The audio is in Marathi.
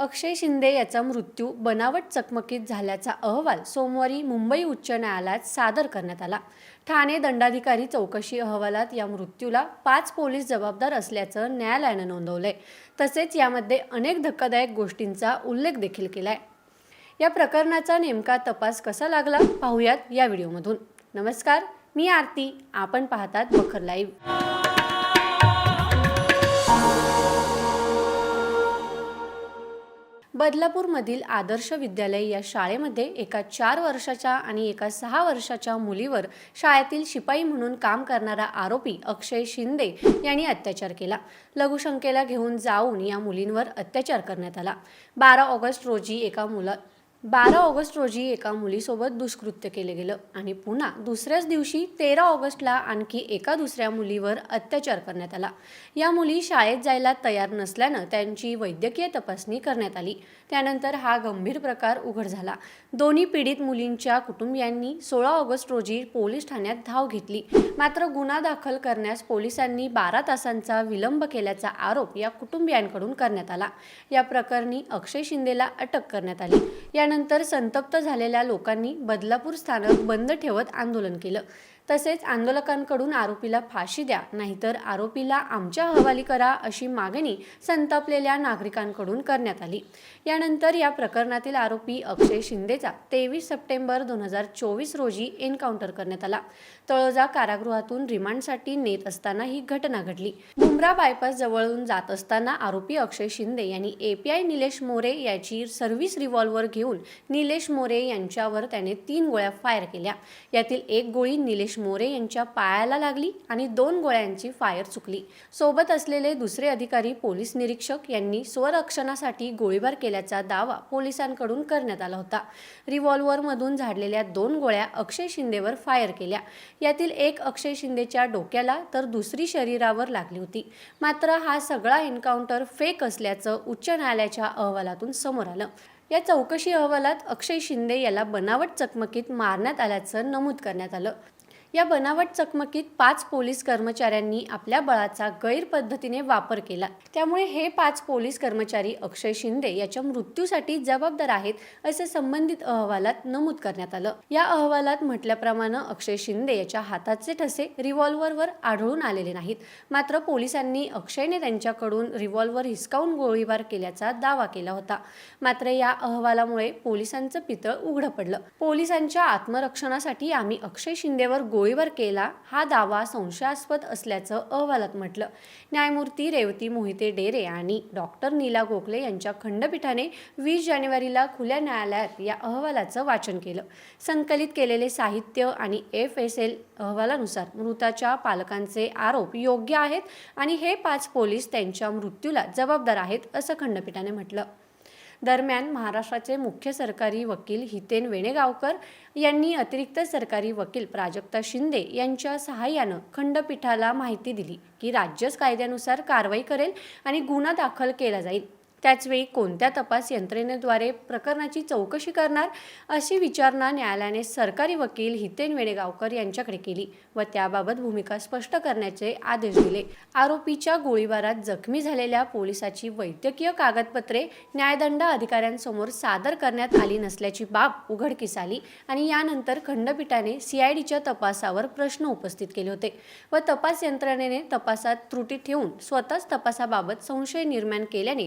अक्षय शिंदे याचा मृत्यू बनावट चकमकीत झाल्याचा अहवाल सोमवारी मुंबई उच्च न्यायालयात सादर करण्यात आला. ठाणे दंडाधिकारी चौकशी अहवालात या मृत्यूला पाच पोलीस जबाबदार असल्याचं न्यायालयानं नोंदवलंय. तसेच यामध्ये अनेक धक्कादायक गोष्टींचा उल्लेख देखील केलाय. या प्रकरणाचा नेमका तपास कसा लागला पाहूयात या व्हिडिओमधून. नमस्कार मी आरती. आपण पाहतात बखर लाईव्ह. बदलापूरमधील आदर्श विद्यालय या शाळेमध्ये एका चार वर्षाच्या आणि एका सहा वर्षाच्या मुलीवर शाळेतील शिपाई म्हणून काम करणारा आरोपी अक्षय शिंदे यांनी अत्याचार केला. लघुशंकेला घेऊन जाऊन या मुलींवर अत्याचार करण्यात आला. बारा ऑगस्ट रोजी एका मुला बारा ऑगस्ट रोजी एका मुलीसोबत दुष्कृत्य केले गेलं आणि पुन्हा दुसऱ्याच दिवशी तेरा ऑगस्टला आणखी एका दुसऱ्या मुलीवर अत्याचार करण्यात आला. या मुली शाळेत जायला तयार नसल्यानं त्यांची वैद्यकीय तपासणी करण्यात आली. त्यानंतर हा गंभीर प्रकार उघड झाला. दोन्ही पीडित मुलींच्या कुटुंबियांनी सोळा ऑगस्ट रोजी पोलीस ठाण्यात धाव घेतली. मात्र गुन्हा दाखल करण्यास पोलिसांनी बारा तासांचा विलंब केल्याचा आरोप या कुटुंबियांकडून करण्यात आला. या प्रकरणी अक्षय शिंदेला अटक करण्यात आली. त्यानंतर संतप्त झालेल्या लोकांनी बदलापूर स्थानक बंद ठेवत आंदोलन केलं. तसेच आंदोलकांकडून आरोपीला फाशी द्या नाहीतर आरोपीला आमच्या हवाली करा अशी मागणी संतापलेल्या नागरिकांकडून करण्यात आली. यानंतर या प्रकरणातील आरोपी अक्षय शिंदेचा तेवीस सप्टेंबर दोन हजार चोवीस रोजी एन्काउंटर करण्यात आला. तळोजा कारागृहातून रिमांडसाठी नेत असताना ही घटना घडली. मुंब्रा बायपास जवळून जात असताना आरोपी अक्षय शिंदे यांनी एपीआय निलेश मोरे याची सर्व्हिस रिव्हॉल्वर घेऊन निलेश मोरे यांच्यावर त्याने तीन गोळ्या फायर केल्या. यातील एक गोळी निलेश मोरे यांच्या पायाला लागली आणि दोन गोळ्यांची फायर चुकली. सोबत असलेले दुसरे अधिकारी पोलीस निरीक्षक यांनी स्वरक्षणासाठी गोळीबार केल्याचा दावा पोलिसांकडून करण्यात आला होता. रिव्हॉल्व्हरमधून झाडलेल्या दोन गोळ्या अक्षय शिंदेवर फायर केल्या. यातील एक अक्षय शिंदेच्या डोक्याला तर दुसरी शरीरावर लागली होती. मात्र हा सगळा एन्काउंटर फेक असल्याचं उच्च न्यायालयाच्या अहवालातून समोर आलं. या चौकशी अहवालात अक्षय शिंदे याला बनावट चकमकीत मारण्यात आल्याचं नमूद करण्यात आलं. या बनावट चकमकीत पाच पोलीस कर्मचाऱ्यांनी आपल्या बळाचा गैरपद्धतीने वापर केला. त्यामुळे हे पाच पोलीस कर्मचारी अक्षय शिंदे याच्या मृत्यूसाठी जबाबदार आहेत असे संबंधित अहवालात नमूद करण्यात आलं. या अहवालात म्हटल्याप्रमाणे अक्षय शिंदे याच्या हाताचे ठसे रिव्हॉल्व्हरवर आढळून आलेले नाहीत. मात्र पोलिसांनी अक्षयने त्यांच्याकडून रिव्हॉल्व्हर हिसकावून गोळीबार केल्याचा दावा केला होता. मात्र या अहवालामुळे पोलिसांचं पितळ उघडं पडलं. पोलिसांच्या आत्मरक्षणासाठी आम्ही अक्षय शिंदेवर गो गोळीबार केला हा दावा संशयास्पद असल्याचं अहवालात म्हटलं. न्यायमूर्ती रेवती मोहिते डेरे आणि डॉक्टर नीला गोखले यांच्या खंडपीठाने वीस जानेवारीला खुल्या न्यायालयात या अहवालाचं वाचन केलं. संकलित केलेले साहित्य आणि एफ एस एल अहवालानुसार मृताच्या पालकांचे आरोप योग्य आहेत आणि हे पाच पोलीस त्यांच्या मृत्यूला जबाबदार आहेत असं खंडपीठाने म्हटलं. दरम्यान महाराष्ट्राचे मुख्य सरकारी वकील हितेन वेणेगावकर यांनी अतिरिक्त सरकारी वकील प्राजक्ता शिंदे यांच्या सहाय्यानं खंडपीठाला माहिती दिली की राज्यच कायद्यानुसार कारवाई करेल आणि गुन्हा दाखल केला जाईल. त्याचवेळी कोणत्या तपास यंत्रणेद्वारे प्रकरणाची चौकशी करणार अशी विचारणा न्यायालयाने सरकारी वकील हितेन वेणेगावकर यांच्याकडे केली व त्याबाबत भूमिका स्पष्ट करण्याचे आदेश दिले. आरोपीच्या गोळीबारात जखमी झालेल्या पोलिसाची वैद्यकीय कागदपत्रे न्यायदंड अधिकाऱ्यांसमोर सादर करण्यात आली नसल्याची बाब उघडकीस आली आणि यानंतर खंडपीठाने सीआयडीच्या तपासावर प्रश्न उपस्थित केले होते व तपास यंत्रणेने तपासात त्रुटी ठेवून स्वतःच तपासाबाबत संशय निर्माण केल्याने